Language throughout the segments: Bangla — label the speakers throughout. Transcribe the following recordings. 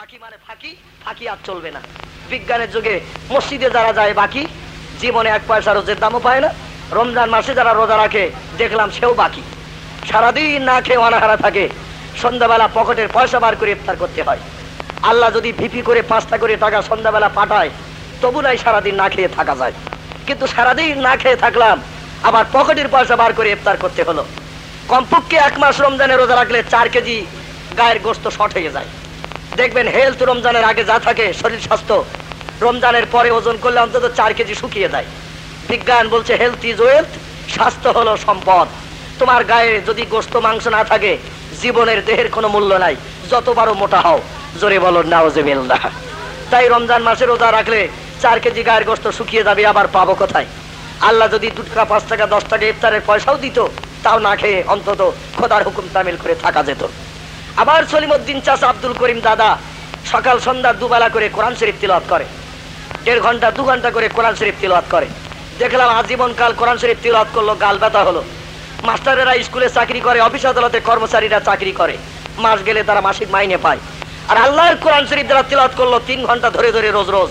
Speaker 1: বাকি মানে ফাঁকি ফাঁকি আর চলবে না। বিজ্ঞানের যুগে মসজিদে যারা যায় বাকি, জীবনে এক পয়সা রোজের দামও পায় না। রমজান মাসে যারা রোজা রাখে, দেখলাম সেও বাকি। সারাদিন না খেয়ে অনাহারা থাকে। সন্ধ্যাবেলা পকেটের পয়সা বার করে ইফতার করতে হয়। আল্লাহ যদি ভিপি করে পাঁচটা করে টাকা সন্ধ্যাবেলা পাঠায়, তবু নাই সারাদিন না খেয়ে থাকা যায়। কিন্তু সারাদিন না খেয়ে থাকলাম, আবার পকেটের পয়সা বার করে ইফতার করতে হলো। কমপক্ষে এক মাস রমজানে রোজা রাখলে চার কেজি গায়ের গোস্ত শর্ট হয়ে যায়। দেখবেন হেলথ রমজানের আগে যা থাকে শরীর স্বাস্থ্য। রমজানের পরে ওজন করলে অন্তত চার কেজি শুকিয়ে যায়। বিজ্ঞান বলছে হেলথ ইজ ওয়েলথ স্বাস্থ্য হলো সম্পদ। তোমার গায়ে যদি গোস্ত মাংস না থাকে, জীবনের দেহের কোনো মূল্য নাই। যত বারো মোটা হও, জোরে বলো নাওজেবিল্লা তাই রমজান মাসে রোজা রাখলে চার কেজি গায়ের গোস্ত শুকিয়ে যাবে, আবার পাবো কোথায়? আল্লাহ যদি দু টাকা পাঁচ টাকা, দশ টাকা ইফতারের পয়সাও দিত, তাও না খেয়ে অন্তত খোদার হুকুম তামিল করে থাকা যেত। আবার সলিমুদ্দিন চাষ আব্দুল করিম দাদা সকাল সন্ধ্যা দুবেলা করে কোরআন শরীফ তিলওয়াত করে। দেড় ঘণ্টা, দু ঘণ্টা করে কোরআন শরীফ তিলওয়াত করে। দেখলাম আজীবন কাল কোরআন শরীফ তিলওয়াত করল, গাল ব্যথা হলো। মাস্টারেরা স্কুলে চাকরি করে, অফিস আদালতে কর্মচারীরা চাকরি করে। মাস গেলে তারা মাসিক মাইনে পায়। আর আল্লাহর কোরআন শরীফ যারা তিলওয়াত করল, তিন ঘণ্টা ধরে ধরে রোজ রোজ।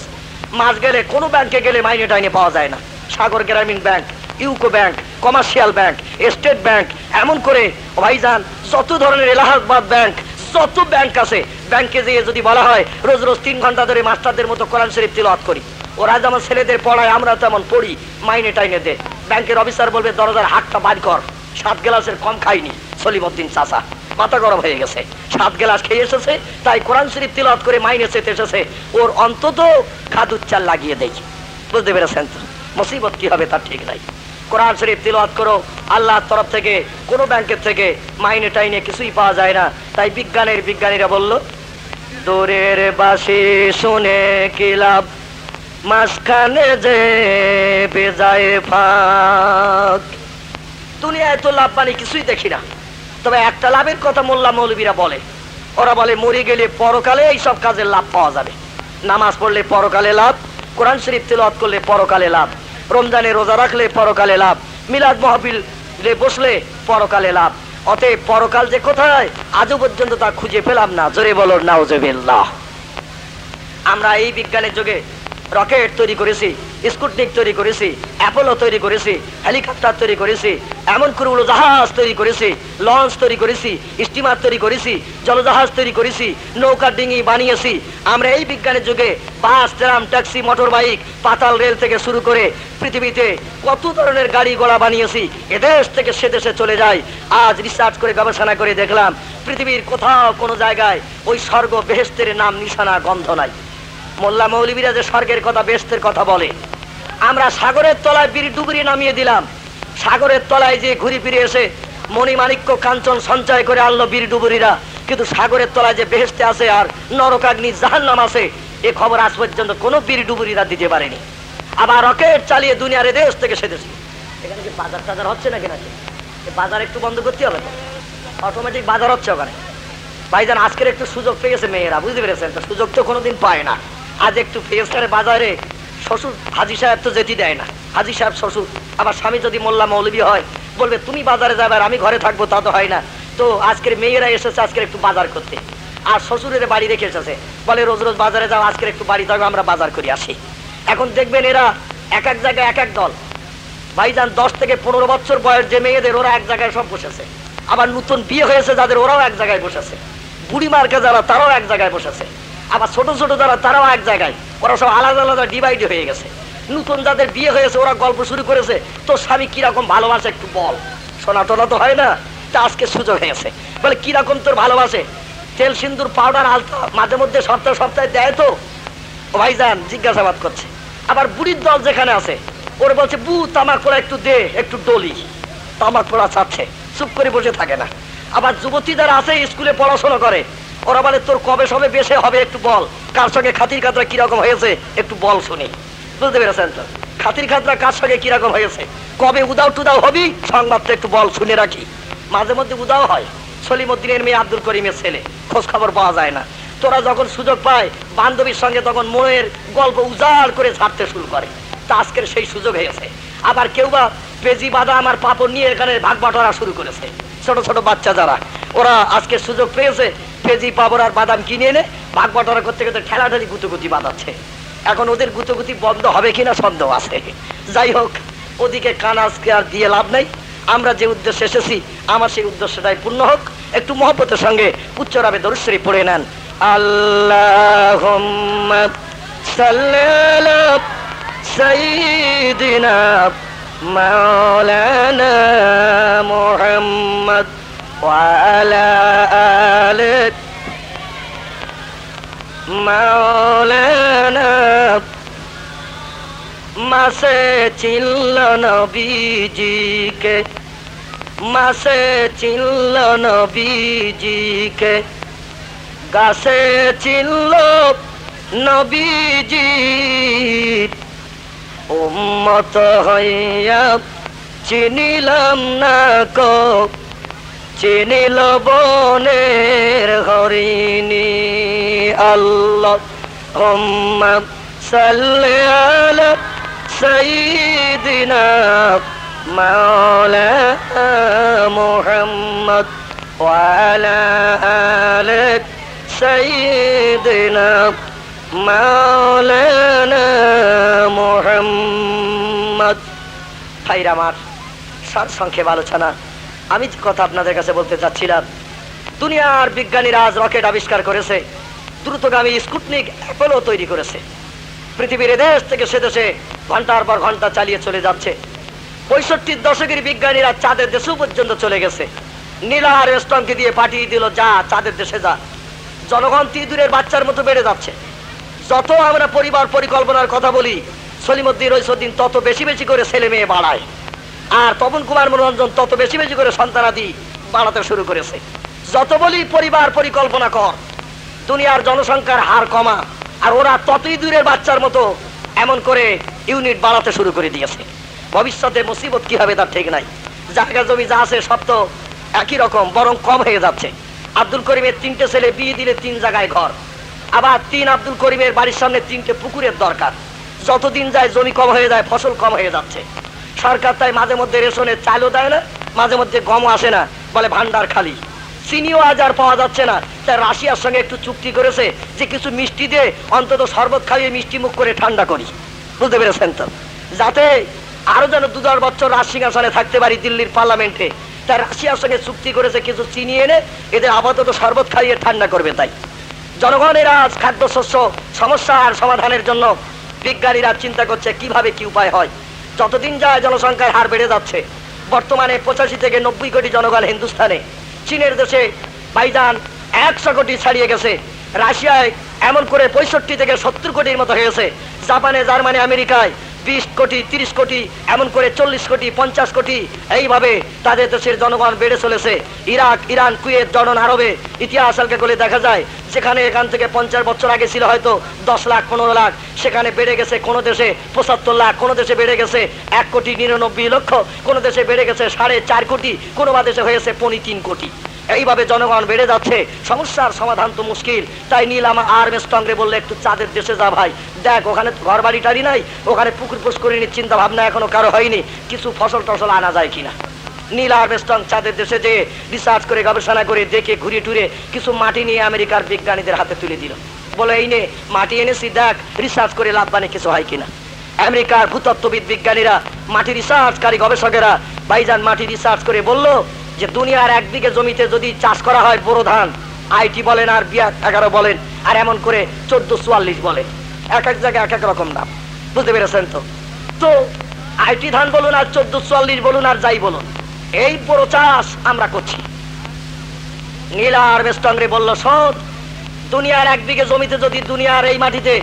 Speaker 1: মাস গেলে কোনো ব্যাংকে গেলে মাইনে টাইনে পাওয়া যায় না। সাগর Grameen bank UCO bank, commercial bank, state bank, এমন করে ভাইজান, যত ধরনের এলাহাবাদ ব্যাংক, যত ব্যাংক আছে, ব্যাংকে যেয়ে যদি বলা হয়, রোজ রোজ তিন ঘণ্টা ধরে মাস্টারদের মতো কোরআন শরীফ তিলওয়াত করি। ওরা যেমন ছেলেদের পড়ায়, আমরা তেমন পড়ি, মাইনে টাইনে দে। ব্যাংকের অফিসার বলবে, দরজার হাতটা বাড়ি কর, সাত গ্লাসের কম খাইনি সলিমুদ্দিন চাচা, মাথা গরম হয়ে গেছে, সাত গ্লাস খেয়ে এসেছে, তাই কোরআন শরীফ তিলওয়াত করে মাইনে চেতে এসেছে, ওর অন্তত খাদুচ্চার লাগিয়ে দেয় বুঝতে পেরেছেন তো? মুসিবত কি হবে তার ঠিক নাই। কোরআন শরীফ তিলওয়াত করো। আল্লাহর তরফ থেকে, কোনো ব্যাংকের থেকে মাইনে টাইনে কিছুই পাওয়া যায় না। তাই বিজ্ঞানের বিজ্ঞানীরা বলল, দূরের বাসি শুনে কি লাভ? মাঝখানে যে বেজায় ফাঁক। দুনিয়ায় তো লাভ মানে কিছুই দেখি না। তবে একটা লাভের কথা মোল্লা মৌলবীরা বলে, ওরা বলে, মরে গেলে পরকালে এইসব কাজের লাভ পাওয়া যাবে। নামাজ পড়লে পরকালে লাভ, কোরআন শরীফ তেলাওয়াত করলে পরকালে লাভ। রমজানে রোজা রাখলে পরকালে লাভ। মিলাদ মহাবিল বসলে পরকালে লাভ। অতএব পরকাল যে কোথায়, আজও পর্যন্ত তা খুঁজে পেলাম না। জোরে বলো নাওজেবিল্লাহ আমরা এই বিজ্ঞানের যুগে রকেট তৈরি করেছি স্কুটনিক তৈরি করেছি, অ্যাপোলো তৈরি করেছি, হেলিকপ্টার তৈরি করেছি, এমন করে উড়ো জাহাজ তৈরি করেছি, লঞ্চ তৈরি করেছি, স্টিমার তৈরি করেছি, জলজাহাজ তৈরি করেছি, নৌকা ডিঙি বানিয়েছি। আমরা এই বিজ্ঞানের যুগে bus, tram, taxi motor bike পাতাল রেল থেকে শুরু করে পৃথিবীতে কত ধরনের গাড়ি ঘোড়া বানিয়েছি এদেশ থেকে সে দেশে চলে যায় আজ রিসার্চ করে, গবেষণা করে দেখলাম, পৃথিবীর কোথাও কোনো জায়গায় ওই স্বর্গ বেহেস্তের নাম, নিশানা, গন্ধ নাই। মোল্লা মৌলবীরা যে স্বর্গের কথা বেস্তের কথা বলে। আমরা সাগরের তলায় বীর ডুবুরি নামিয়ে দিলাম। সাগরের তলায় যে ঘুরি ফিরে এসে মণিমাণিক্য কাঞ্চন সঞ্চয় করে আনলো বীর ডুবুরিরা। কিন্তু সাগরের তলায় যে বেহেস্তে আছে আর নরকাগ্নি জাহান নাম আছে, এ খবর আজ পর্যন্ত কোনো বীর ডুবুরিরা দিতে পারেনি। আবার রকেট চালিয়ে দুনিয়ার দেশ থেকে সেদেশে। এখানে কি বাজার টাজার হচ্ছে নাকি নাকি? বাজার একটু বন্ধ করতে হবে অটোমেটিক বাজার হচ্ছে ওখানে। ভাইজান, আজকের একটু সুযোগ পেয়েছে মেয়েরা, বুঝতে পেরেছেন? সুযোগ তো কোনোদিন পায় না। আজ একটু পেয়েছে বাজারে শ্বশুর হাজি সাহেব তো যেতে দেয় না। হাজি সাহেব শ্বশুর, আবার স্বামী যদি মোল্লা মৌলবী হয়, বলবে, তুমি বাজারে যাবে আর আমি ঘরে থাকব তা তো হয় না। তো আজকের মেয়েরা এসেছে আজকের একটু বাজার করতে। আর শ্বশুরের বাড়ি রেখে এসেছে। বলে, রোজ রোজ বাজারে যাও, আজকের একটু বাড়ি থাকব আমরা বাজার করে আসি। এখন দেখবেন এরা এক এক জায়গায় এক এক দল। ভাইজান দশ থেকে পনেরো বছর বয়স যে মেয়েদের, ওরা এক জায়গায় সব বসেছে। আবার নতুন বিয়ে হয়েছে যাদের, ওরাও এক জায়গায় বসেছে। বুড়ি মার্কে যারা, তারাও এক জায়গায় বসেছে। আবার ছোট ছোট যারা, তারাও এক জায়গায়। ওরা সব আলাদা আলাদা ডিভাইড হয়ে গেছে। নতুন যাদের বিয়ে হয়েছে, ওরা গল্প শুরু করেছে। তো স্বামী কীরকম ভালোবাসে একটু বল। শোনা টোনা তো হয় না, তা আজকে সুযোগ হয়েছে। বলে, কীরকম তোর ভালোবাসে? তেল সিন্দুর পাউডার আলতা, মাঝে মধ্যে সপ্তাহে সপ্তাহে দেয় তো? ও ভাইজান, জিজ্ঞাসাবাদ করছে। আবার বুড়ির দল যেখানে আছে, ওরা বলছে বু তামাক পোড়া একটু দে, একটু ডলি। তামাক পোড়া চাচ্ছে চুপ করে বসে থাকে না। আবার যুবতী যারা আছে, স্কুলে পড়াশোনা করে ওরা বলে, তোর কবে সবে বেশে হবে একটু বল। কার সঙ্গে খাতির খাতরা কীরকম হয়েছে একটু বল শুনি। বুঝতে পেরেছেন তো? খাতির খাতরা কার সঙ্গে কীরকম হয়েছে? কবে উদাও টুদাও হবি? সংবাদটা একটু বল শুনে রাখি। মাঝে মধ্যে উদাও হয়। সলিমুদ্দিনের মেয়ে আব্দুল করিমের ছেলে। খোঁজ খবর পাওয়া যায় না। তোরা যখন সুযোগ পায়, বান্ধবীর সঙ্গে তখন মনের গল্প উজাড় করে ছাড়তে শুরু করে। তা আজকের সেই সুযোগ হয়েছে। আবার কেউ বা পেজি বাদা আমার পাপড় নিয়ে এখানে ভাগ বাটোয়ারা শুরু করেছে। ছোট ছোট বাচ্চা যারা। ওরা আজকে সুযোগ পেয়েছে কেজি পাবর আর বাদাম কিনে এনে ভাগ বাটোয়ারা করতে করতে ঠেলাঠালি গুতুগুতি বাঁধাচ্ছে। এখন ওদের গুতুগুতি বন্ধ হবে কিনা সন্দেহ আছে। যাই হোক, ওদিকে কান আজকে আর দিয়ে লাভ নাই। আমরা যে উদ্দেশ্যে এসেছি, আমার সেই উদ্দেশ্যটাই পূর্ণ হোক। একটু মহব্বতের সঙ্গে উচ্চরাবে দরুশ্বরী পড়ে নেন। আল্লাহ সঈদিনা মাওলানা মুহাম্মদ وعلى آله মাওলানা মাসে চিল্ল নবীজিকে মাসে চিল্ল নবীজিকে গাছে চিল্ল নবীজি উম্মত হইয়া চিনিলাম না কো, চিনিল বনের হরিণী। আল্লাহ হুম্মা সাল্লি আলা সাইয়্যিদিনা মাওলানা মুহাম্মদ ওয়া আলা আলি সাইয়্যিদিনা মাওলানা মুহাম্মদ। ভাইরা আমার সার সংক্ষেপ আলোচনা। আমি কথা আপনাদের কাছে বলতে চাচ্ছিলাম, দুনিয়ার বিজ্ঞানীরা আজ রকেট আবিষ্কার করেছে, দ্রুতগামী স্কুটনিক অ্যাপেলো তৈরি করেছে। পৃথিবীর দেশ থেকে সে দেশে ঘণ্টার পর ঘণ্টা চালিয়ে চলে যাচ্ছে। পঁয়ষট্টির দশকের বিজ্ঞানীরা চাঁদের দেশেও পর্যন্ত চলে গেছে। নীলাহার স্টংকে দিয়ে পাঠিয়ে দিল যা চাঁদের দেশে যা। জনগণ তিদুরের বাচ্চার মতো বেড়ে যাচ্ছে। যত আমরা পরিবার পরিকল্পনার কথা বলি, সলিমুদ্দিন রইসুদ্দিন তত বেশি বেশি করে ছেলে মেয়ে বাড়ায়। আর তপন কুমার মনোরঞ্জন তত বেশি বেশি করে সন্তানাদি বাড়াতে শুরু করেছে। যত বলি পরিবার পরিকল্পনা কর, দুনিয়ার জনসংখ্যার হার কমা, আর ওরা ততই দূরের বাচ্চার মতো এমন করে ইউনিট বাড়াতে শুরু করে দিয়েছে। ভবিষ্যতে মুসিবত কি হবে তার ঠিক নাই। জায়গা জমি যা আছে সব তো একই রকম, বরং কম হয়ে যাচ্ছে। আব্দুল করিমের তিনটে ছেলে বিয়ে দিলে তিন জায়গায় ঘর। আবার তিন আব্দুল করিমের বাড়ির সামনে তিনটে পুকুরের দরকার। যতদিন যায় জমি কম হয়ে যায়, ফসল কম হয়ে যাচ্ছে। সরকার তাই মাঝে মধ্যে রেশনের চালও দেয় না, মাঝে মধ্যে গমও আসে না, বলে ভান্ডার খালি। চিনিও আজ আর পাওয়া যাচ্ছে না, তাই রাশিয়ার সঙ্গে একটু চুক্তি করেছে যে কিছু মিষ্টি দিয়ে অন্তত শরবত খাইয়ে মিষ্টি মুখ করে ঠান্ডা করি। বুঝতে পেরেছেন তো? যাতে আরও যেন দু দশ বছর রাজ সিংহাসনে থাকতে পারি দিল্লির পার্লামেন্টে। তাই রাশিয়ার সঙ্গে চুক্তি করেছে কিছু চিনি এনে, এদের আপাতত শরবত খাইয়ে ঠান্ডা করবে তাই। জনগণের আজ খাদ্যশস্য সমস্যার সমাধানের জন্য বিজ্ঞানীরা চিন্তা করছে কীভাবে কি উপায় হয়। যতদিন যায় জনসংখ্যার হার বেড়ে যাচ্ছে, বর্তমানে পঁচাশি থেকে নব্বই কোটি জনগণ হিন্দুস্তানে চীনের দেশে বাইজান একশো কোটি ছাড়িয়ে গেছে, রাশিয়ায় এমন করে পঁয়ষট্টি থেকে সত্তর কোটির মতো হয়েছে জাপানে, জার্মানি, আমেরিকায় বিশ কোটি, তিরিশ কোটি, এমন করে চল্লিশ কোটি, পঞ্চাশ কোটি, এইভাবে তাদের দেশের জনগণ বেড়ে চলেছে। ইরাক, ইরান, কুয়েত, জর্ডন, আরবে, ইতিহাস হালকা করে দেখা যায়। যেখানে এখান থেকে পঞ্চাশ বছর আগে ছিল হয়তো দশ লাখ, পনেরো লাখ। সেখানে বেড়ে গেছে কোনো দেশে পঁচাত্তর লাখ, কোনো দেশে বেড়ে গেছে এক কোটি নিরানব্বই লক্ষ, কোনো দেশে বেড়ে গেছে সাড়ে চার কোটি, কোনো বা দেশে হয়েছে পনি তিন কোটি। এইভাবে জনগণ বেড়ে যাচ্ছে। সমস্যার সমাধান তো মুশকিল। তাই নীল নীলাম আর মেস্তংরে বললে, একটু চাঁদের দেশে যা ভাই। দেখ, ওখানে ঘর বাড়ি নাই। ওখানে পুকুর পুষ্করিণীর চিন্তা ভাবনা এখনও কারও হয়নি। কিছু ফসল টসল আনা যায় কিনা? নীল হারভেস্টং চাঁদের দেশে যে রিসার্চ করে, গবেষণা করে, দেখে ঘুরিয়ে টুরে কিছু মাটি নিয়ে আমেরিকার বিজ্ঞানীদের হাতে তুলে দিল। বলে, এই নে, মাটি এনেছি, দেখ রিসার্চ করে লাভ মানে কিছু হয় কিনা? আমেরিকার ভূতত্ত্ববিদ বিজ্ঞানীরা, মাটি রিসার্চকারী গবেষকেরা, ভাইজান মাটি রিসার্চ করে বলল যে দুনিয়ার এক বিঘে জমিতে যদি চাষ করা হয় বোরো ধান, আইটি বলেন আর বিয়া এগারো বলেন, আর এমন করে চোদ্দ চুয়াল্লিশ বলেন। এক এক জায়গায় এক এক রকম দাম বুঝতে পেরেছেন তো? তো আইটি ধান বলুন আর চোদ্দ চুয়াল্লিশ বলুন আর যাই বলুন, এই বড় চাষ আমরা করছি। নীলা নীলার বেস্টংরে বলল, শোন, দুনিয়ার এক বিঘে জমিতে যদি দুনিয়ার এই মাটিতে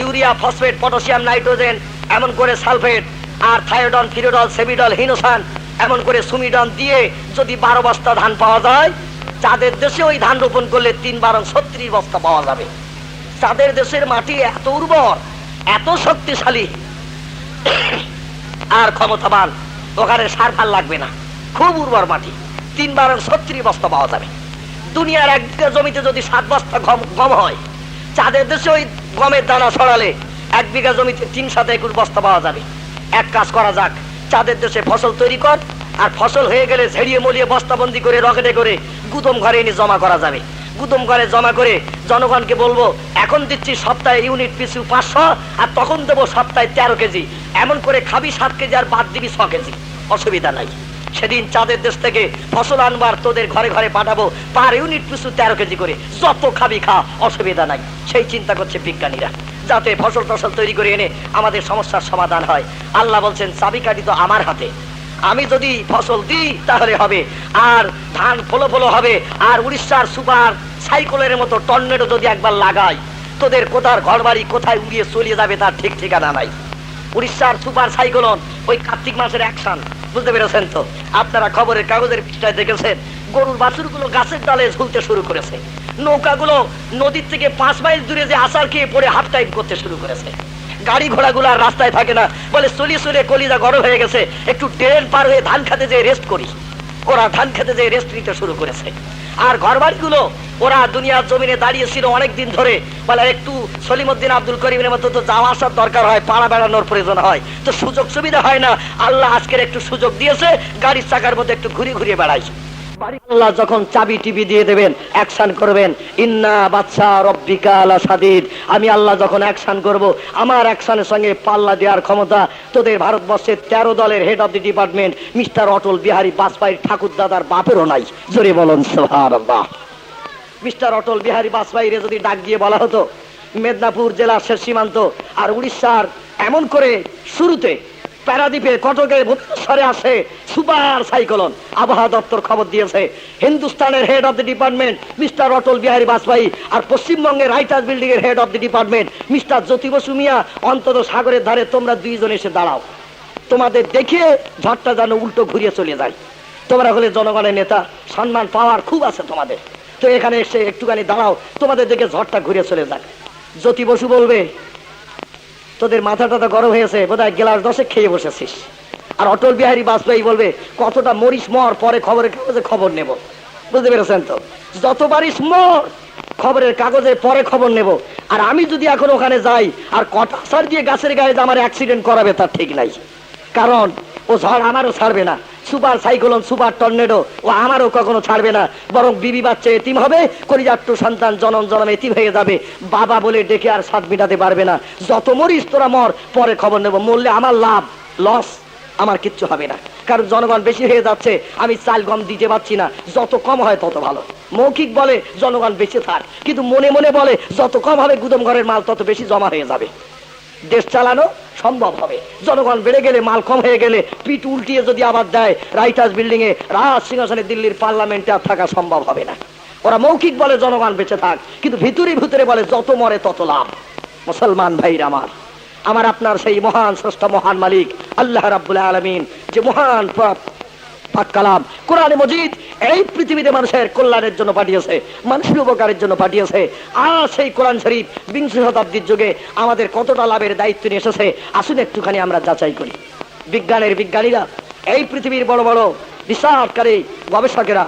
Speaker 1: ইউরিয়া, ফসফেট, পটাশিয়াম, নাইট্রোজেন, এমন করে সালফেট, আর থায়োডন, ফিরোডল, সেবিডল, হিনোসান এমন করে সুমিডন দিয়ে যদি বারো বস্তা ধান পাওয়া যায় চাঁদের দেশে ওই ধান রোপণ করলে তিন বারো ছত্রিশ বস্তা পাওয়া যাবে। চাঁদের দেশের মাটি এত উর্বর, এত শক্তিশালী, আর ক্ষমতাবান, ওখানে সার ফার লাগবে না। খুব উর্বর মাটি তিন বারো ছত্রিশ বস্তা পাওয়া যাবে। দুনিয়ার এক বিঘা জমিতে যদি সাত বস্তা গম গম হয় চাঁদের দেশে ওই গমের দানা ছড়ালে এক বিঘা জমিতে তিন সাথে একুশ বস্তা পাওয়া যাবে। এক কাজ করা যাক চাঁদের দেশে ফসল তৈরি কর, আর ফসল হয়ে গেলে ঝেড়িয়ে মলিয়ে বস্তাবন্দি করে রকেটে করে গুদম ঘরে এনে জমা করা যাবে। গুদম ঘরে জমা করে জনগণকে বলব, এখন দিচ্ছি সপ্তাহে ইউনিট পিছু পাঁচশো, আর তখন দেবো সপ্তাহে তেরো কেজি। এমন করে খাবি সাত কেজি আর বাদ দিবি ছ কেজি। অসুবিধা নাই। সেদিন চাঁদের দেশ থেকে ফসল আনবার তোদের ঘরে ঘরে পাঠাবো, পার ইউনিট পিছু তেরো কেজি করে। যত খাবি খা, অসুবিধা নাই। সেই চিন্তা করছে বিজ্ঞানীরা। যাতে ফসল টসল তৈরি করে এনে আমাদের সমস্যার সমাধান হয়। আল্লাহ বলছেন, চাবিকাঠি তো আমার হাতে। আমি যদি ফসল দিই, তাহলে হবে। আর ধান ফলো ফলো হবে। আর উড়িষ্যার সুপার সাইকেলের মতো টর্নেডো যদি একবার লাগাই, তোদের কোথার ঘর বাড়ি কোথায় উড়িয়ে চলিয়ে যাবে তার ঠিক ঠিকানা নাই। উড়িষ্যার সুপার সাইক্লোন ওই কার্তিক মাসের অ্যাকশন, বুঝতে পেরেছেন তো? আপনারা খবরের কাগজের পৃষ্ঠায় দেখেছেন, গরুর বাছুরগুলো গাছের ডালে ঝুলতে শুরু করেছে। নৌকাগুলো নদীর থেকে পাঁচ মাইল দূরে যে আসার খেয়ে পড়ে হাফ টাইম করতে শুরু করেছে। গাড়ি ঘোড়াগুলো আর রাস্তায় থাকে না। বলে চলিয়ে চলিয়ে কলিজা গরম হয়ে গেছে। একটু ট্রেন পার হয়ে ধান খাতে যে রেস্ট করি। ওরা ধান খেতে যে রেস্ট নিতে শুরু করেছে। আর ঘর বাড়িগুলো ওরা দুনিয়ার জমিনে দাঁড়িয়েছিল অনেক দিন ধরে। বলে একটু সলিমুদ্দিন আব্দুল করিমের মতো তো যাওয়া আসার দরকার হয়, পাড়া বেড়ানোর প্রয়োজন হয়। তো সুযোগ সুবিধা হয় না। আল্লাহ আজকের একটু সুযোগ দিয়েছে। গাড়ির চাকার মধ্যে একটু ঘুরে ঘুরিয়ে বেড়াই। বাড়ি যখন চাবি টিভি দিয়ে দেবেন অ্যাকশন করবেন, ইন্না বাচ্চা রব্বিকা সাদিদ। আমি আল্লাহ যখন অ্যাকশন করব, আমার অ্যাকশনের সঙ্গে পাল্লা দেওয়ার ক্ষমতা তোদের ভারতবর্ষের তেরো দলের head of the department mister Atal Bihari বাজপেয়ীর ঠাকুর দাদার বাপেরও নাই। জোরে বলুন মিস্টার অটল বিহারী বাজপেয়ীরে যদি ডাক দিয়ে বলা হতো, মেদিনীপুর জেলার শেষ সীমান্ত আর উড়িষ্যার এমন করে শুরুতে প্যারাদ্বীপে কটকে ভুবনেশ্বরে আসে সুপার সাইক্লোন। আবহাওয়া দপ্তর খবর দিয়েছে, হিন্দুস্তানের head of the department mister Atal Bihari Vajpayee, আর পশ্চিমবঙ্গের রাইটার্স বিল্ডিং এর head of the department mister Jyoti Basu মিয়া, অন্তত সাগরের ধারে তোমরা দুইজন এসে দাঁড়াও। তোমাদের দেখিয়ে ঝড়টা যেন উল্টো ঘুরিয়ে চলে যায়। তোমরা হলে জনগণের নেতা, সম্মান পাওয়ার খুব আছে তোমাদের। তো এখানে এসে একটুখানি দাঁড়াও, তোমাদের দেখে ঝড়টা ঘুরে চলে যাক। জ্যোতি বসু বলবে তোদের মাথা টাথা গরম হয়েছে, বোধহয় গ্লাস দশে খেয়ে বসেছিস। আর অটল বিহারী বাজপেয়ী বলবে, কতটা মরিস মর, পরে খবরের কাগজে খবর নেব। বুঝতে পেরেছেন তো? যত পারিস মর, খবরের কাগজে পরে খবর নেব। আর আমি যদি এখন ওখানে যাই, আর কটা সার দিয়ে গাছের গায়ে আমার অ্যাক্সিডেন্ট করাবে, তার ঠিক নাই। কারণ ও ঝড় আমারও ছাড়বে না। সুপার সাইক্লোন, সুপার টর্নেডো, ও আমারও কখনো ছাড়বে না। বরং বিবি বাচ্চা এতিম হবে করিজাট্টু সন্তান জনম জনম এতিম হয়ে যাবে। বাবা বলে ডেকে আর স্বাদ মেটাতে পারবে না। যত মরিস তোরা মর, পরে খবর নেব। মরলে আমার লাভ, লস আমার কিচ্ছু হবে না। কারণ জনগণ বেশি হয়ে যাচ্ছে, আমি চাল গম দিতে পারছি না। যত কম হয় তত ভালো। মৌখিক বলে, জনগণ বেঁচে থাক। কিন্তু মনে মনে বলে, যত কম হবে গুদম ঘরের মাল, তত বেশি জমা হয়ে যাবে। দেশ চালানো সম্ভব হবে। জনগণ বেড়ে গেলে, মাল কম হয়ে গেলে পিঠ উল্টিয়ে যদি আবার দেয়, রাইটার্স বিল্ডিং এ রাজ সিংহাসনে দিল্লির পার্লামেন্টে আর থাকা সম্ভব হবে না। ওরা মৌখিক বলে জনগণ বেঁচে থাক, কিন্তু ভিতরে ভিতরে বলে যত মরে তত লাভ। মুসলমান ভাইর আমার আমার আপনার সেই মহান স্রষ্টা, মহান মালিক, আল্লাহ রাব্বুল আলমিন, যে মহান পাক কালাম, কোরআনে মজিদ এই পৃথিবীতে মানুষের কল্যাণের জন্য পাঠিয়েছে, মানুষের উপকারের জন্য পাঠিয়েছে। আর সেই কোরআন শরীফ বিংশ শতাব্দীর যুগে আমাদের কতটা লাভের দায়িত্ব নিয়ে এসেছে, আসুন একটুখানি আমরা যাচাই করি। বিজ্ঞানের বিজ্ঞানীরা, এই পৃথিবীর বড় বড় রিসার্চকারী, গবেষকেরা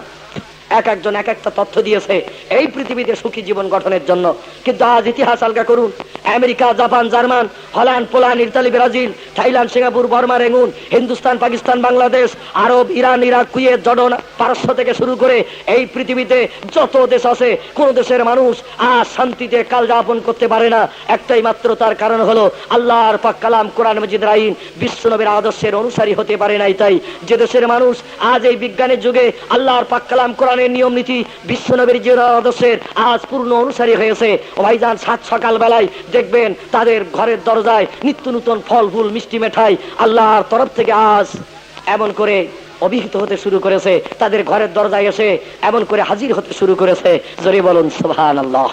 Speaker 1: এক একজন এক একটা তথ্য দিয়েছে এই পৃথিবীতে সুখী জীবন গঠনের জন্য। কিন্তু আজ ইতিহাস আলগা করুন। America, Japan, German, Holland, Poland, Italy, Brazil, Thailand, Singapore, Burma, Rangoon, Hindustan, Pakistan, Bangladesh, Arab, Iran, Iraq, Kuwait, Jordan, পারস্য থেকে শুরু করে এই পৃথিবীতে যত দেশ আছে, কোন দেশের মানুষ আজ শান্তিতে কাল যাপন করতে পারে না। একটাই মাত্র তার কারণ হলো আল্লাহর পাক কালাম কোরআন মজিদ আইন বিশ্বনবীর আদর্শের অনুসারী হতে পারে নাই। তাই যে দেশের মানুষ আজ এই বিজ্ঞানের যুগে আল্লাহর পাক কালাম কোরআনের নিয়ম নীতি বিশ্বনবীর যে আদর্শের আজ পূর্ণ অনুসারী হয়েছে, ভাইজান সাত সকাল বেলায় দেখবেন তাদের ঘরের দরজায় নিত্য নূতন ফল, ফুল, মিষ্টি মেঠাই আল্লাহর তরফ থেকে আজ এমন করে অভিহিত হতে শুরু করেছে। তাদের ঘরের দরজায় এসে এমন করে হাজির হতে শুরু করেছে। জরি বলুন সোহান আল্লাহ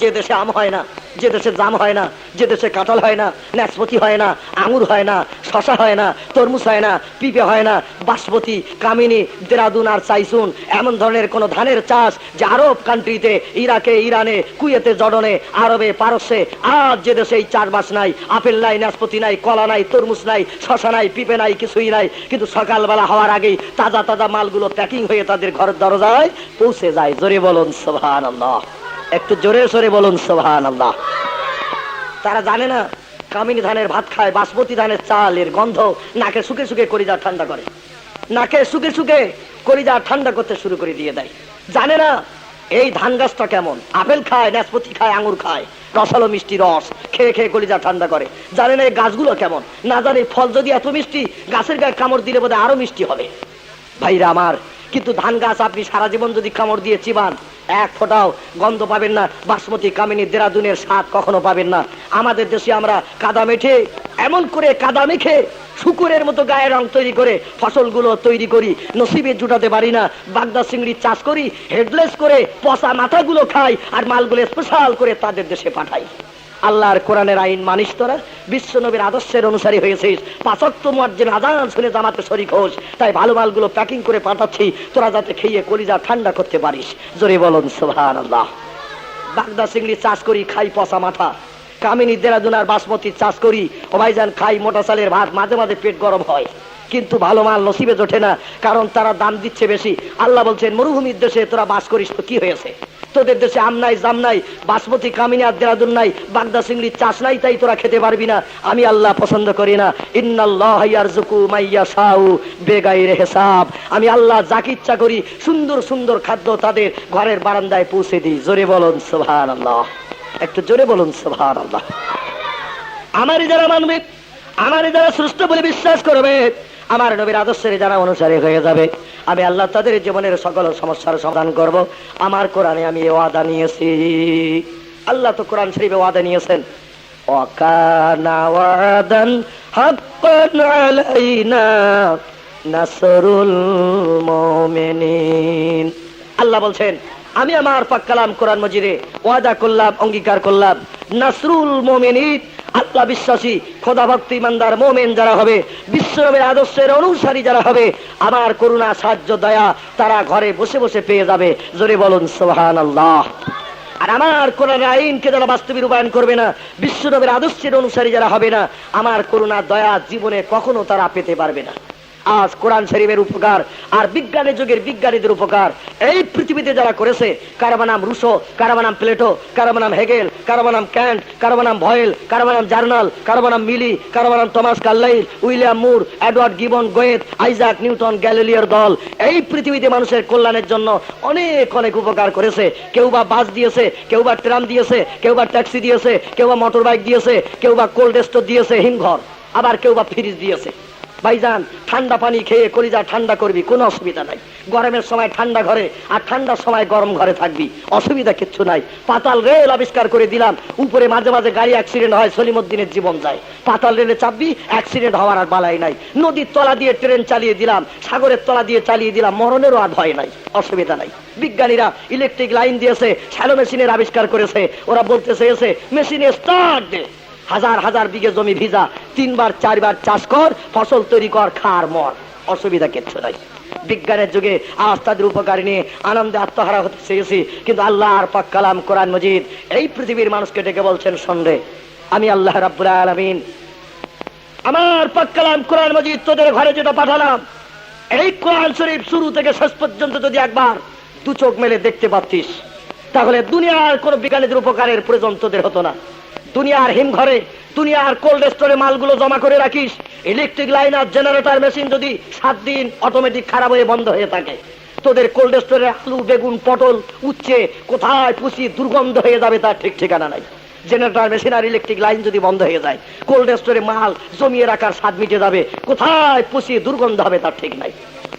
Speaker 1: যে দেশে আম হয় না, যে দেশে জাম হয় না, যে দেশে কাঁঠাল হয় না, নাশপাতি হয় না, আঙুর হয় না, শশা হয় না, তরমুজ হয় না, পিপে হয় না, বাসমতি, কামিনী, দেরাদুন আর চাইসুন এমন ধরনের কোন ধানের চাষ যে আরব কান্ট্রিতে ইরাকে, ইরানে, কুয়েতে জডনে আরবে, পারস্যে আর যে দেশে এই চাষবাস নাই, আপেল নাই, নাশপাতি নাই, কলা নাই, তরমুজ নাই, শশা নাই, পিপে নাই, কিছুই নাই, কিন্তু সকালবেলা হওয়ার আগেই তাজা তাজা মালগুলো প্যাকিং হয়ে তাদের ঘরের দরজায় পৌঁছে যায়। জোরে বলুন সোহান একটু জোরে সরে বলুন সোহান আল্লাহ তারা জানে না, কামিনী ধানের ভাত খায়, বাসমতি ধানের চাল, এর গন্ধ নাকে সুখে সুখে করিজা ঠান্ডা করে। নাকে সুখে সুখে কলিজা ঠান্ডা করতে শুরু করে দিয়ে দেয়। জানে না, এই ধান গাছটা কেমন? আপেল খায়, নাশপাতি খায়, আঙুর খায়। রসালো মিষ্টি রস, খেয়ে খেয়ে কলিজা ঠান্ডা করে। জানে না এই গাছগুলো কেমন? না জানে ফল যদি এত মিষ্টি, গাছের গায়ে কামড় দিলে বোধহয় আরও মিষ্টি হবে। ভাইরা আমার, কিন্তু ধান গাছ আপনি সারা জীবন যদি কামড় দিয়ে চিবান, এক ফোঁটাও গন্ধ পাবেন না, বাসমতি কামিনী দেরাদুনের স্বাদ কখনো পাবেন না। আমাদের দেশে আমরা কাদা মেঠে এমন করে কাদা মেখে, শুকুরের মতো গায়ে রং তৈরি করে, ফসলগুলো তৈরি করি, নসিবে জুটাতে পারি না, বাগদা চিংড়ির চাষ করি হেডলেস করে পচা মাথাগুলো খাই, আর মালগুলো স্পেশাল করে তাদের দেশে পাঠাই। আল্লাহর কোরআনের আইন মানিস তোরা বিশ্ব নবীর আদর্শের অনুসারী হয়েছিস। পাঁচক্ত মার্জেন আজান শুনে জামাতে শরিক হোস। তাই ভালো মালগুলো প্যাকিং করে পাঠাচ্ছি। তোরা যাতে খেয়ে, কলিজা ঠান্ডা করতে পারিস। জোরে বলুন সোহান আল্লাহ বাগদা চিংড়ি চাষ করি, খাই পচা মাথা। কামিনী দেরাদুনার বাসমতি চাষ করি। ও ভাইজান খাই, মোটা চালের ভাত, মাঝে মাঝে পেট গরম হয়। কিন্তু ভালো মাল নসিবে জোটে না, কারণ তারা দাম দিচ্ছে বেশি। আল্লাহ বলছেন, মরুভূমির দেশে তোরা বাস করিস তো, কি হয়েছে? তোদের দেশে আম নাই, জাম নাই, বাসমতি, কামিনী আর দেরাদুন নাই, বাগদা চিংড়ির চাষ নাই, তাই তোরা খেতে পারবি না। আমি আল্লাহ পছন্দ করি না। আমি আল্লাহ যাকে ইচ্ছা করি, সুন্দর সুন্দর খাদ্য তাদের ঘরের বারান্দায় পৌঁছে দিই। জোরে বলুন, সুবহানাল্লাহ। একটু জোরে বলুন, সুবহানাল্লাহ। আমারই যারা মানবে আমারই যারা সৃষ্ট বলে বিশ্বাস করবে আমার নবীর আদর্শের যারা অনুসারী হয়ে যাবে, আমি আল্লাহ তাদের জীবনের সকল সমস্যার সমাধান করব। আমার কোরআনে আমি এ ওয়াদা নিয়েছি। আল্লাহ তো কোরআন শরীফে ওয়াদা নিয়েছেন আল্লাহ বলছেন, আমি আমার পাক কালাম কোরআন মজিদে ওয়াদা করলাম, অঙ্গীকার করলাম। নাসরুল মুমিনিন, আল্লাহ বিশ্বাসী খোদা ভক্তি ইমানদার মোমেন যারা হবে বিশ্বনবের আদর্শের অনুসারী যারা হবে, আমার করুণা, সাহায্য, দয়া তারা ঘরে বসে বসে পেয়ে যাবে। জোরে বলুন সোহান আল্লাহ আর আমার কোরআন আইনকে যারা বাস্তবে রূপায়ণ করবে না, বিশ্বনবের আদর্শের অনুসারী যারা হবে না, আমার করুণা, দয়া জীবনে কখনো তারা পেতে পারবে না। আজ কোরআন শরীফের উপকার আর বিজ্ঞানের যুগের বিজ্ঞানীদের উপকার। এই পৃথিবীতে যারা করেছে, কারও নাম রুশো, কারও নাম প্লেটো, কারও নাম হেগেল, কারও নাম ক্যান্ট, কারও নাম ভয়েল, কারও নাম জার্নাল, কারও নাম মিলি, কারও নাম Thomas Carlyle, William Moore, Edward Gibbon Goethe Isaac Newton গ্যালিলিয়ার দল। এই পৃথিবীতে মানুষের কল্যাণের জন্য অনেক অনেক উপকার করেছে। কেউ বা বাস দিয়েছে, কেউ বা ট্রাম দিয়েছে, কেউ বা ট্যাক্সি দিয়েছে, কেউ বা মোটর বাইক দিয়েছে, কেউ বা কোল্ড স্টোর দিয়েছে, হিমঘর। আবার কেউ বা ফ্রিজ দিয়েছে। ভাইজান, ঠান্ডা পানি খেয়ে কলিজা ঠান্ডা করবি, কোনো অসুবিধা নাই। গরমের সময় ঠান্ডা ঘরে আর ঠান্ডার সময় গরম ঘরে থাকবি, অসুবিধা কিচ্ছু নাই। পাতাল রেল আবিষ্কার করে দিলাম, উপরে মাঝে মাঝে গাড়ি অ্যাক্সিডেন্ট হয়, সলিমুদ্দিনের জীবন যায়। পাতাল রেলে চাপবি অ্যাক্সিডেন্ট হওয়ার আর বালাই নাই। নদীর তলা দিয়ে ট্রেন চালিয়ে দিলাম, সাগরের তলা দিয়ে চালিয়ে দিলাম, মরণেরও আর ভয় নাই, অসুবিধা নাই। বিজ্ঞানীরা ইলেকট্রিক লাইন দিয়েছে, শ্যালো মেশিনের আবিষ্কার করেছে, ওরা বলতে চেয়েছে মেশিনে স্টার্ট দে। হাজার হাজার বিঘে জমি ভিজা, তিনবার, চারবার চাষ কর, ফসল তৈরি কর, খার মর। অসুবিধা কিচ্ছু নাই। বিজ্ঞানের যুগে আজ তাদের উপকার নিয়ে আনন্দে আত্মহারা হতে চেয়েছি, কিন্তু আল্লাহ আর পাক কালাম কোরআন মজিদ এই পৃথিবীর মানুষকে ডেকে বলছেন সন্দেহ আমি আল্লাহ রাব্বুল আলামিন। আমার পাক কালাম কোরআন মজিদ তোদের ঘরে যেটা পাঠালাম, এই কোরআন শরীফ শুরু থেকে শেষ পর্যন্ত যদি একবার দু চোখ মেলে দেখতে পাচ্ছিস তাহলে দুনিয়ার কোন বিজ্ঞানীদের উপকারের প্রয়োজন তোদের হতো না। দুনিয়ার হিমঘরে, দুনিয়ার কোল্ড স্টোরে মালগুলো জমা করে রাখিস। ইলেকট্রিক লাইন আর জেনারেটর মেশিন যদি সাত দিন অটোমেটিক খারাপ হয়ে বন্ধ হয়ে থাকে, তোদের কোল্ড স্টোরে আলু, বেগুন, পটল, উচ্ছে কোথায় পুষি দুর্গন্ধ হয়ে যাবে তার ঠিক ঠিকানা নাই। জেনারেটর মেশিন আর ইলেকট্রিক লাইন যদি বন্ধ হয়ে যায় কোল্ড স্টোরে মাল জমিয়ে রাখার স্বাদ মিটে যাবে, কোথায় পুষি দুর্গন্ধ হবে তার ঠিক নাই।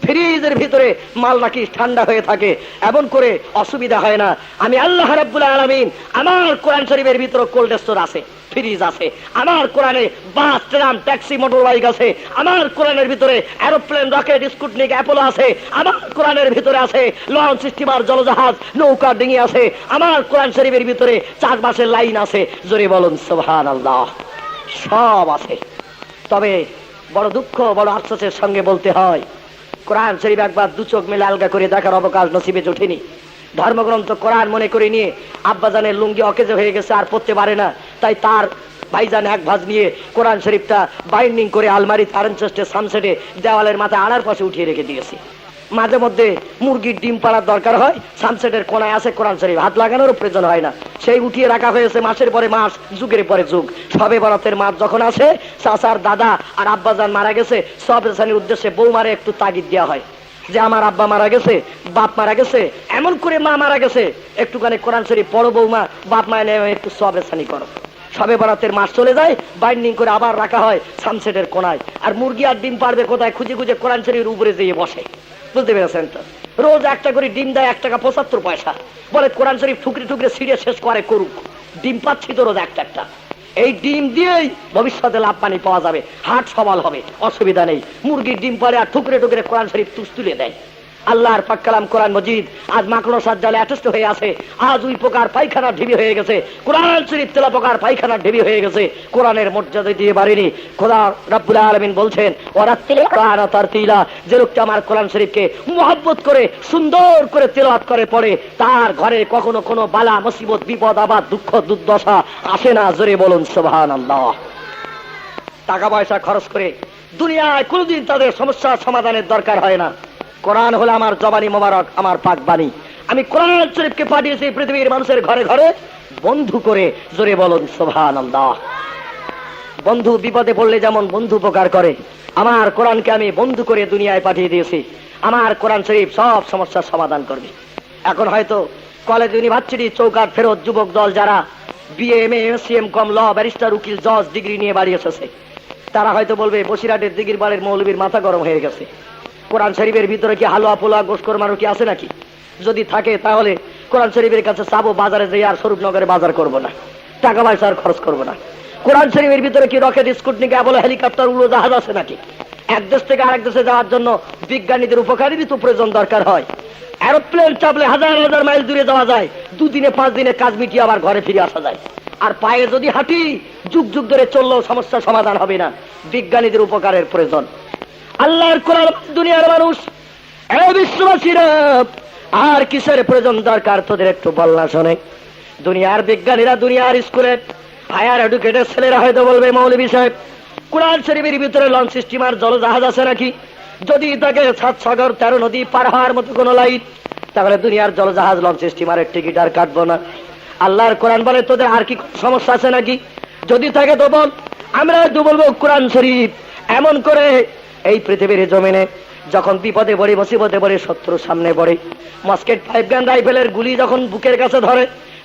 Speaker 1: ফ্রিজের ভিতরে মাল নাকি ঠান্ডা হয়ে থাকে। এমন করে অসুবিধা হয় না। আমি আল্লাহ রাব্বুল আলামিন, আমার কোরআন শরীফের ভিতরে কোল্ড স্টোর আছে ফ্রিজ আছে। আমার কোরআনে bus, tram, taxi motor bike আছে। আমার কোরআনের ভিতরে এরোপ্লেন রকেট স্কুটনিক অ্যাপোলো আছে। আমার কোরআনের ভিতরে আছে লঞ্চ স্টিমার জলজাহাজ, নৌকা ডিঙি আছে। আমার কোরআন শরীফের ভিতরে চাষবাসের লাইন আছে। জোরে বলুন সোহান আল্লাহ সব আছে। তবে বড় দুঃখ, বড় আশ্বাসের সঙ্গে বলতে হয় কোরআন শরীফ একবার দু চোখ মিলে আলগা করে দেখার অবকাশ নসিবে জোটেনি ধর্মগ্রন্থ কোরআন মনে করে নিয়ে আব্বাজানের লুঙ্গি অকেজে হয়ে গেছে, আর পড়তে পারে না। তাই তার ভাইজান এক ভাজ নিয়ে কোরআন শরীফটা বাইন্ডিং করে আলমারি তারেনচেস্টে সানসেটে দেওয়ালের মাথায় আড়ার পাশে উঠিয়ে রেখে দিয়েছে। মাঝে মধ্যে মুরগির ডিম পাড়ার দরকার হয় সানসেটের কোনায় আছে কোরআন শরীফ। হাত লাগানোরও প্রয়োজন হয় না। সেই উঠিয়ে রাখা হয়েছে মাসের পরে মাস, যুগের পরে যুগ। সবে বরাতের মাস যখন আসে, চাচার দাদা আর আব্বাজান মারা গেছে, সব রেসানির উদ্দেশ্যে বৌমারে একটু তাগিদ দেওয়া হয়। যে আমার আব্বা মারা গেছে, বাপ মারা গেছে, এমন করে মা মারা গেছে। একটুখানি কোরআন শরীফ পড়ো বৌমা বাপ মায় নেমে একটু সবে সানি করো। সবে বরাতের মাস চলে যায় বাইন্ডিং করে আবার রাখা হয় সানসেটের কোনায়। আর মুরগি আর ডিম পারবে কোথায়? খুঁজে খুঁজে কোরআন শরীফের উপরে যেয়ে বসে। বুঝতে পেরেছেন? রোজ একটা করে ডিম দেয় এক টাকা পঁচাত্তর পয়সা। বলে কোরআন শরীফ ঠুকরে ঠুকরে ছিঁড়ে শেষ করে করুক। ডিম পাচ্ছি তো রোজ একটা একটা। এই ডিম দিয়েই ভবিষ্যতে লাভ পানি পাওয়া যাবে। হাট সবাল হবে, অসুবিধা নেই। মুরগির ডিম পারে আর ঠুকরে ঠুকরে কোরআন শরীফ তুস তুলে দেয়। আল্লাহর পাক্কালাম কোরআন মজিদ। আজ মাকড় সাজ্জালে অ্যাটেস্ট হয়ে আছে। আজ উই প্রকার পায়খানা ঢিবি হয়ে গেছে। কোরআন শরীফ তেলা প্রকার পায়খানা ঢিবি হয়ে গেছে। কোরআনের মর্যাদা দিয়ে পারেনি খোদা রাব্বুল আলামিন বলছেন ওরা তার তিলা যে লোকটা আমার কোরআন শরীফকে মহব্বত করে, সুন্দর করে তেলাওয়াত করে পড়ে, তার ঘরে কখনো কোনো বালা, মুসিবত, বিপদ, আবাদ, দুঃখ, দুর্দশা আসে না। জোরে বলুন, সুবহানাল্লাহ। টাকা পয়সা খরচ করে দুনিয়ায় কোনোদিন তাদের সমস্যার সমাধানের দরকার হয় না। কোরআন হলো আমার জবানি মোবারক, আমার পাক বাণী। আমি কোরআন শরীফকে পাঠিয়েছি পৃথিবীর মানুষের ঘরে ঘরে, বন্ধু করে জোরে বলুন সোভান বন্ধু বিপদে পড়লে যেমন বন্ধু উপকার করে, আমার কোরআনকে আমি বন্ধু করে দুনিয়ায় পাঠিয়ে দিয়েছি, আমার কোরআন শরীফ সব সমস্যার সমাধান করবে। এখন হয়তো কলেজ ইউনিভার্সিটি চৌকাট ফেরত যুবক দল যারা BA M M com law barrister উকিল জজ ডিগ্রি নিয়ে বাড়ি এসেছে, তারা হয়তো বলবে বসিরাটের দিঘির বাড়ির মৌলবীর মাথা গরম হয়ে গেছে। কোরআন শরীফের ভিতরে কি হালুয়া পোলা গোস্কর মারু কি আছে নাকি? যদি থাকে, তাহলে কোরআন শরীফের কাছে চাবো বাজারে যাই আর স্বরূপনগরে বাজার করব না। টাকা পয়সা আর খরচ করব না। কোরআন শরীফের ভিতরে কি রকেট স্কুটনিক বলে হেলিকপ্টার উড়ো জাহাজ আছে নাকি? এক দেশ থেকে আরেক দেশে যাওয়ার জন্য বিজ্ঞানীদের উপকারী তো প্রয়োজন দরকার হয়। এরোপ্লেন চাপলে হাজার হাজার মাইল দূরে যাওয়া যায়। দুদিনে, পাঁচ দিনে কাজ মিটিয়ে আবার ঘরে ফিরে আসা যায়। আর পায়ে যদি হাঁটি, যুগ যুগ ধরে চললেও সমস্যার সমাধান হবে না। বিজ্ঞানীদের উপকারের প্রয়োজন। আল্লাহর কোরআন দুনিয়ার মানুষ। বিশ্ববাসীরা, আর কিসের প্রয়োজন দরকার তোদের একটু বলনা শোনে। দুনিয়ার বিজ্ঞানীরা দুনিয়ার স্কুলে হায়ার এডুকেটেড ছেলেরা হয়তো বলবে মৌলবী সাহেব, কোরআন শরীফের ভিতরে লঞ্চ স্টিমার জলজাহাজ আছে নাকি? যদি তাকে সাত সাগর, তেরো নদী পার হওয়ার মতো কোনো লাইট তাহলে দুনিয়ার জলজাহাজ লঞ্চ স্টিমারের টিকিট আর কাটবো না। আল্লাহর কোরআন বলে, তোদের আর কি সমস্যা আছে নাকি? যদি থাকে তো বল আমরা তো বলব কোরআন শরীফ এমন করে এই পৃথিবীর জমিনে যখন বিপদে পড়ে, মুসিবতে পড়ে, শত্রুর সামনে পড়ে, মাস্কেট ফাইভ গান রাইফেলের গুলি যখন বুকের কাছে ধরে,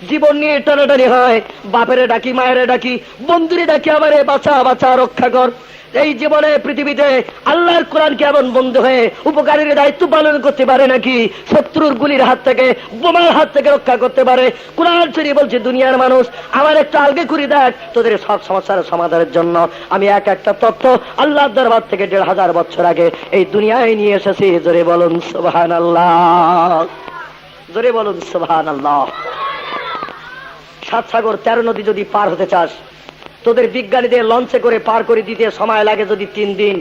Speaker 1: জীবন নিয়ে টানাটানি হয়, বাপেরে ডাকি, মায়েরে ডাকি, বন্ধুরে ডাকি, আমারে বাঁচা বাঁচা, রক্ষা কর। এই জীবনে পৃথিবীতে আল্লাহর কোরআনকে এমন বন্ধ হয়ে উপকারীর দায়িত্ব পালন করতে পারে নাকি? শত্রুর গুলির হাত থেকে, বোমার হাত থেকে রক্ষা করতে পারে? কোরআন শরীফ বলছে, দুনিয়ার মানুষ, আমার একটা আলগে করি দেখ, তোদের সব সমস্যার সমাধানের জন্য। আমি এক একটা তথ্য আল্লাহর দরবার থেকে দেড় হাজার বছর আগে এই দুনিয়ায় নিয়ে এসেছি। জোরে বলুন সুবহান আল্লাহ জোরে বলুন সুবহান আল্লাহ সাত সাগর তেরো নদী যদি পার হতে চাস তোদের বিজ্ঞানীদের লঞ্চে করে পার করে দিতে সময় লাগে যদি তিন দিন।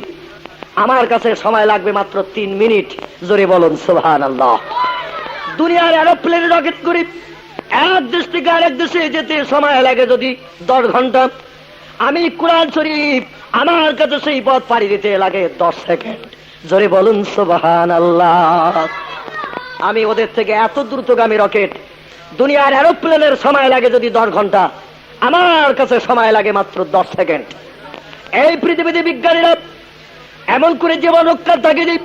Speaker 1: আমার কাছে সময় লাগবে মাত্র তিন মিনিট। জোরে বলুন সুবহান আল্লাহ দুনিয়ার এরোপ্লেনে রকেট করি এক দেশ থেকে আরেক দেশে যেতে সময় লাগে যদি দশ ঘণ্টা। আমি কোরআন শরীফ আমার কাছে সেই পথ পাড়ি দিতে লাগে দশ সেকেন্ড। জোরে বলুন সুবহান আল্লাহ আমি ওদের থেকে এত দ্রুতগামী রকেট। দুনিয়ার এরোপ্লেনের সময় লাগে যদি দশ ঘণ্টা। আমার কাছে সময় লাগে মাত্র দশ সেকেন্ড। এই পৃথিবীতে বিজ্ঞানীরা এমন করে জীবন রক্ষার যে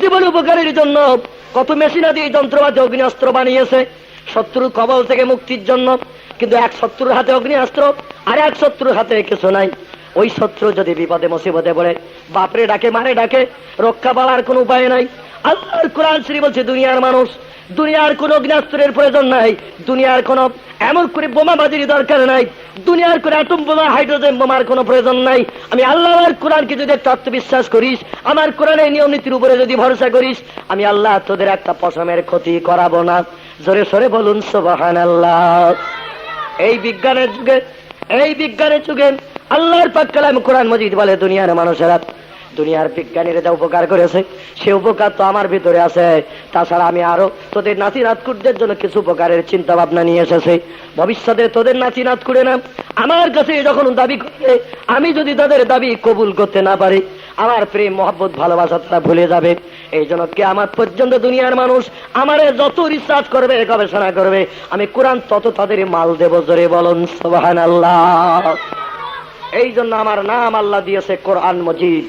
Speaker 1: জীবন উপকারের জন্য কত মেশিনাদি, যন্ত্রপাতি অগ্নিস্ত্র বানিয়েছে। শত্রুর কবল থেকে মুক্তির জন্য। কিন্তু এক শত্রুর হাতে অগ্নিস্ত্র আর এক শত্রুর হাতে কিছু নাই। ওই শত্রু যদি বিপদে, মুসিবতে পড়ে, বাপরে ডাকে, মারে ডাকে, রক্ষা পাওয়ার কোনো উপায় নাই। আল্লাহর কোরআন শ্রী বলছে, দুনিয়ার মানুষ দুনিয়ার কোন অগ্নাস্ত্রের প্রয়োজন নাই। দুনিয়ার কোন এমন করে বোমাবাজির দরকার নাই। দুনিয়ার কোন অ্যাটম বোমা হাইড্রোজেন বোমার কোনো প্রয়োজন নাই। আমি আল্লাহর কোরআনকে যদি একটা আত্মবিশ্বাস করিস, আমার কোরআনের নিয়ম নীতির উপরে যদি ভরসা করিস, আমি আল্লাহ তোদের একটা পশমের ক্ষতি করাবো না। জোরে সরে বলুন সোবাহান আল্লাহ এই বিজ্ঞানের যুগে, এই বিজ্ঞানের যুগে আল্লাহর পাক কালাম কোরআন মজিদ বলে, দুনিয়ার মানুষেরা। দুনিয়ার বিজ্ঞানীরা যা উপকার করেছে, সে উপকার তো আমার ভিতরে আছে। তাছাড়া আমি আরও তোদের নাতি নাতকুটদের জন্য কিছু উপকারের চিন্তা ভাবনা নিয়ে এসেছে। ভবিষ্যতে তোদের নাতি নাত করে না, আমার কাছে যখন দাবি করবে, আমি যদি তাদের দাবি কবুল করতে না পারি, আমার প্রেম, মহব্বত, ভালোবাসা তারা ভুলে যাবে। এই জন্য কে আমার পর্যন্ত দুনিয়ার মানুষ আমারে যত রিসার্চ করবে, গবেষণা করবে, আমি কোরআন তত তাদের মাল দেব জোরে বলুন সোহান আল্লাহ এই জন্য আমার নাম আল্লাহ দিয়েছে কোরআন মজিদ।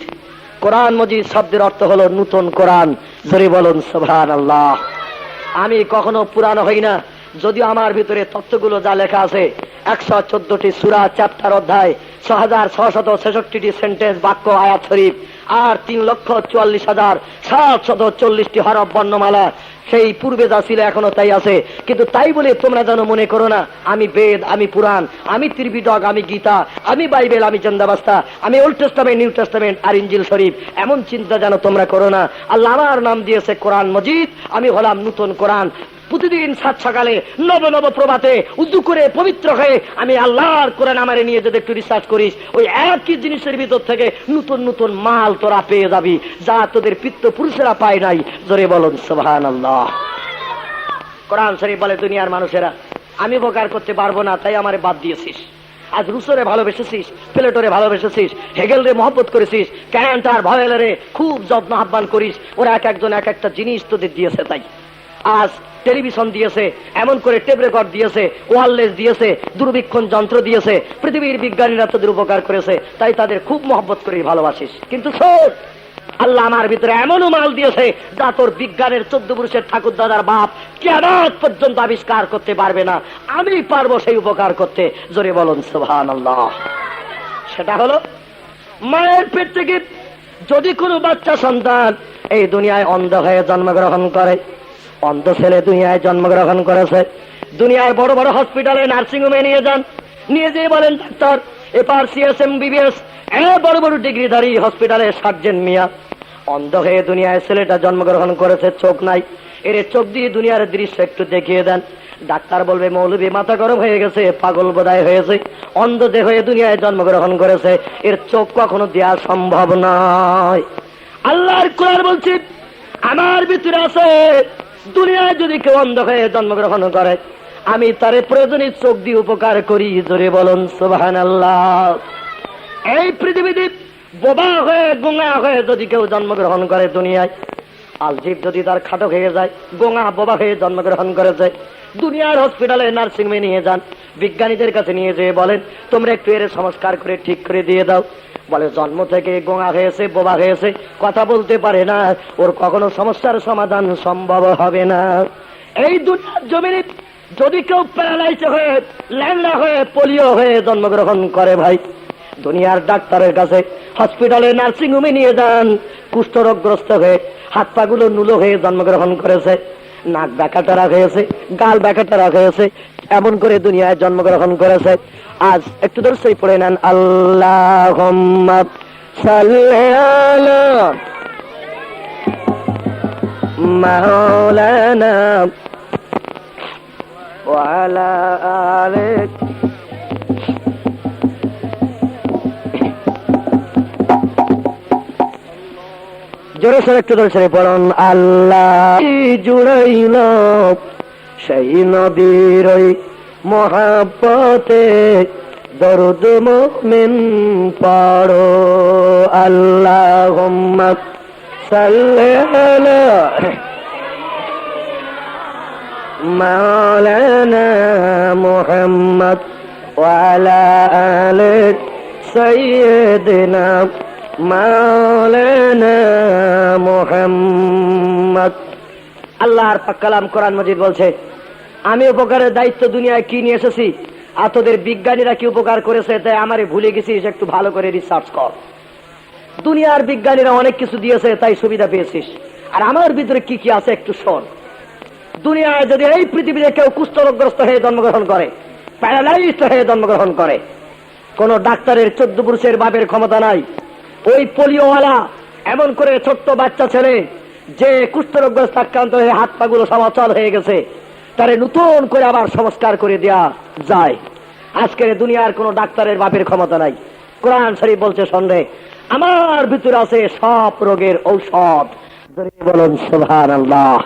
Speaker 1: কোরআন মজিদ শব্দের অর্থ হলো নূতন কোরআন। জোরে বলুন সোভান আল্লাহ আমি কখনো পুরানো হই না। যদিও আমার ভিতরে তত্ত্বগুলো যা লেখা আছে, একশো চোদ্দটি সুরা, চ্যাপ্টার অধ্যায়, ছ হাজার ছশত ছেষট্টিটি সেন্টেন্স, বাক্য, আয়াত শরীফ, আর তিন লক্ষ চুয়াল্লিশ হাজার সাতশত চল্লিশটি হরফ বর্ণমালা সেই পূর্বে যা ছিল এখনও তাই আছে। কিন্তু তাই বলে তোমরা যেন মনে করো না, আমি বেদ, আমি পুরাণ, আমি ত্রিবিডক আমি গীতা, আমি বাইবেল, আমি চন্দাবাস্তা, আমি ওল্ড টেস্টামেন্ট, নিউ টেস্টামেন্ট আর ইঞ্জিল শরীফ। এমন চিন্তা যেন তোমরা করো না। আল্লাহ আমার নাম দিয়েছে কোরআন মজিদ, আমি হলাম নতুন কোরআন। প্রতিদিন সাত সকালে নব নব প্রভাতে উদ্দু করে পবিত্র হয়ে আমি আল্লাহর কোরআন আমারে নিয়ে যদি একটু রিসার্চ করিস, ওই একই জিনিসের ভিতর থেকে নতুন নতুন মাল তোরা পেয়ে যাবি, যা তোদের পিত্ত পুরুষেরা পায় নাই। জোরে বলুন সোহান আল্লাহ কোরআন শরীফ বলে দুনিয়ার মানুষেরা, আমি উপকার করতে পারব না, তাই আমারে বাদ দিয়েছিস। আজ রুসোরে ভালোবেসেছিস, প্লেটোরে ভালোবেসেছিস হেগেল রে মহব্বত করেছিস ক্যান্টার ভয়েলারে খুব যত্ন আহ্বান করিস, ওরা এক একজন এক একটা জিনিস তোদের দিয়েছে তাই। আজ টেলিভিশন দিয়েছে, এমন করে টেপ রেকর্ড দিয়েছে, ওয়ারলেস দিয়েছে দূরবীক্ষণ যন্ত্র দিয়েছে, পৃথিবীর বিজ্ঞানীরা তোদের উপকার করেছে, তাই তাদের খুব মহব্বত করে ভালোবাসিস। কিন্তু শোন, আল্লাহ আমার ভিতরে এমনও মাল দিয়েছে যা তোর বিজ্ঞানের চোদ্দ পুরুষের ঠাকুর দাদার বাপ কেমন পর্যন্ত আবিষ্কার করতে পারবে না। আমি পারব সেই উপকার করতে। জোরে বলুন সুহান আল্লাহ সেটা হলো, মায়ের পেট থেকে যদি কোনো বাচ্চা সন্তান এই দুনিয়ায় অন্ধ হয়ে জন্মগ্রহণ করে অন্ধ ছেলে দুনিয়ায় জন্মগ্রহণ করেছে। দুনিয়ার বড় বড় হসপিটালে নার্সিং হোমে নিয়ে যান। নিয়ে যেয়ে বলেন, ডাক্তার, এপার সিএসএম বিবিএস বড় বড় ডিগ্রিধারী হসপিটালে সার্জেন মিয়া। অন্ধ হয়ে দুনিয়ায় ছেলেটা জন্মগ্রহণ করেছে, চোখ নাই। এর চোখ দিয়ে দুনিয়ার দৃশ্য একটু দেখিয়ে দেন। ডাক্তার বলবে, মৌলবী, মাথা গরম হয়ে গেছে, পাগল বোধহয় হয়েছে। অন্ধ দেহ হয়ে দুনিয়ায় জন্মগ্রহণ করেছে, এর চোখ কখনো দেওয়া সম্ভব নয়। আল্লাহর কোরআন বলছি, আমার ভিতরে আছে দুনিয়ায় যদি কেউ অন্ধ হয়ে জন্মগ্রহণ করে, আমি তারে প্রয়োজনে চোখ দিয়ে উপকার করি, জোরে বলুন সুবাহান এই পৃথিবীতে বোবা হয়ে, গুঙা হয়ে যদি কেউ জন্মগ্রহণ করে দুনিয়ায় আলজিব যদি তার খাটো হয়ে যায়, গোঙা বোবা হয়ে জন্মগ্রহণ করেছে। দুনিয়ার হসপিটালে নার্সিং হোমে নিয়ে যান। বিজ্ঞানীদের কাছে নিয়ে যেয়ে বলেন, তোমরা একটু এর সংস্কার করে ঠিক করে দিয়ে দাও। বলে, জন্ম থেকে গোঙা হয়েছে, বোবা হয়েছে, কথা বলতে পারে না। ওর কখনো সমস্যার সমাধান সম্ভব হবে না। এই দুনিয়ার জমিনে যদি কেউ প্যারালাইজ হয়ে, ল্যাংড়া হয়ে পোলিও হয়ে জন্মগ্রহণ করে ভাই, দুনিয়ার ডাক্তারের কাছে হসপিটালে নার্সিং হোমে নিয়ে যান। কুষ্ঠরোগগ্রস্ত হয়ে হাত পাগুলো নুলো হয়ে জন্মগ্রহণ করেছে নাক ব্যাকাটারা হয়েছে গাল ব্যাকাটারা হয়েছে এমন করে দুনিয়ায় জন্মগ্রহণ করেছে আজ একটু ধর সেই পড়ে নেন আল্লাহ মাওলানা وعلى آله জোরে সরে, একটু জোরে সরে পড়ন। আল্লাহ জুড়াইল সেই নদীর মহাপথে দরদ মোমেন পাড়ো। আল্লাহ সাল্লে মাওলানা মোহাম্মদ ওয়ালা আলে মোহাম্মদ। আল্লাহর পাকালাম কোরআন মজিদ বলছে, আমি উপকারের দায়িত্ব দুনিয়ায় কি নিয়ে এসেছি? আর তোদের বিজ্ঞানীরা কি উপকার করেছে? তাই আমারে ভুলে গেছিস, একটু ভালো করে রিসার্চ কর। দুনিয়ার বিজ্ঞানীরা অনেক কিছু দিয়েছে, তাই সুবিধা পেয়েছিস। আর আমার ভিতরে কি কি আছে একটু শোন। দুনিয়ায় যদি এই পৃথিবীতে কেউ কুষ্ঠরোগগ্রস্ত হয়ে জন্মগ্রহণ করে প্যারালাইজড হয়ে জন্মগ্রহণ করে, কোন ডাক্তারের চোদ্দ পুরুষের বাপের ক্ষমতা নাই ওই পোলিওওয়ালা এমন করে ছোট্ট বাচ্চা ছেলে যে কুষ্ঠরোগগ্রস্ত আক্রান্ত হয়ে হাত পাগুলো সমাচল হয়ে গেছে, তারে নতুন করে আবার সংস্কার করে দেওয়া যায়। আজকের দুনিয়ার কোন ডাক্তারের বাপের ক্ষমতা নাই। কোরআন শরীফ বলছে সন্দেহ আমার ভিতরে আছে সব রোগের ঔষধ। বলুন সুবহান আল্লাহ